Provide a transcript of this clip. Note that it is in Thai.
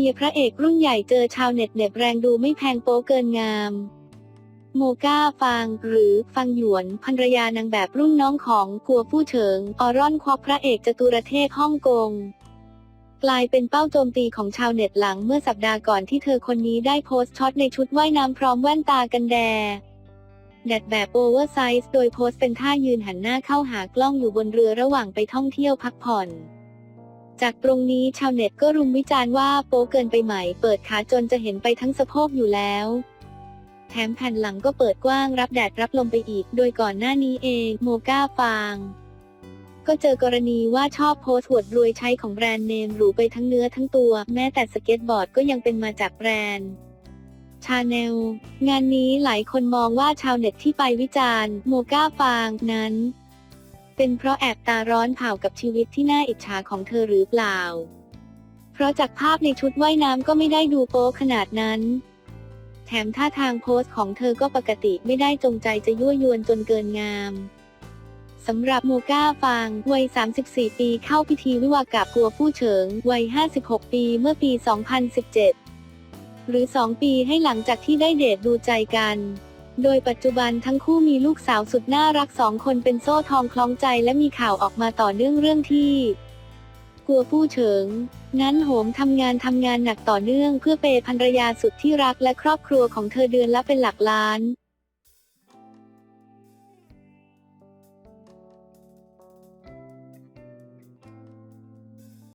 เมียพระเอกรุ่นใหญ่เจอชาวเน็ตเหน็บแรงดูไม่แพงโป๊เกินงาม โมก้าฟางหรือฟังหยวนภรรยานางแบบรุ่นน้องของกัวผู้เฉิง ออร่อนควักพระเอกจตุรเทพฮ่องกง กลายเป็นเป้าโจมตีของชาวเน็ตหลังเมื่อสัปดาห์ก่อนที่เธอคนนี้ได้โพสต์ช็อตในชุดว่ายน้ำพร้อมแว่นตากันแดดแดดแบบโอเวอร์ไซส์โดยโพสต์เป็นท่ายืนหันหน้าเข้าหากล้องอยู่บนเรือระหว่างไปท่องเที่ยวพักผ่อน จากตรงนี้ชาวเน็ตก็รุมวิจารณ์ว่าโป๊เกินไปไหม เปิดขาจนจะเห็นไปทั้งสะโพกอยู่แล้ว แถมแผ่นหลังก็เปิดกว้างรับแดดรับลมไปอีก โดยก่อนหน้านี้เองโมก้าฟาง ก็เจอกรณีว่าชอบโพสต์อวดรวยใช้ของแบรนด์เนมหรูไปทั้งเนื้อทั้งตัว แม้แต่สเก็ตบอร์ดก็ยังเป็นมาจากแบรนด์ชาแนลงานนี้หลายคนมองว่าชาวเน็ตที่ไปวิจารณ์ โมก้าฟางนั้น เป็นเพราะแอบตาร้อนเผากับชีวิตที่น่าอิจฉาของเธอหรือเปล่า เพราะจากภาพในชุดว่ายน้ำก็ไม่ได้ดูโป๊ขนาดนั้น แถมท่าทางโพสต์ของเธอก็ปกติไม่ได้จงใจจะยั่วยวนจนเกินงามสำหรับโมก้าฟางวัย 34 ปีเข้าพิธีวิวากับกัวผู้เฉิง วัย 56 ปีเมื่อปี 2017 หรือ 2 ปีให้หลังจากที่ได้เดทดูใจกัน โดยปัจจุบันทั้งคู่มีลูกสาวสุดน่ารักสองคนเป็นโซ่ทองคล้องใจและมีข่าวออกมาต่อเนื่องเรื่องที่ กลัวผู้เฉิงนั้นโหมทำงานทำงานหนักต่อเนื่องเพื่อเปย์ภรรยาสุดที่รักและครอบครัวของเธอเดือนละเป็นหลักล้าน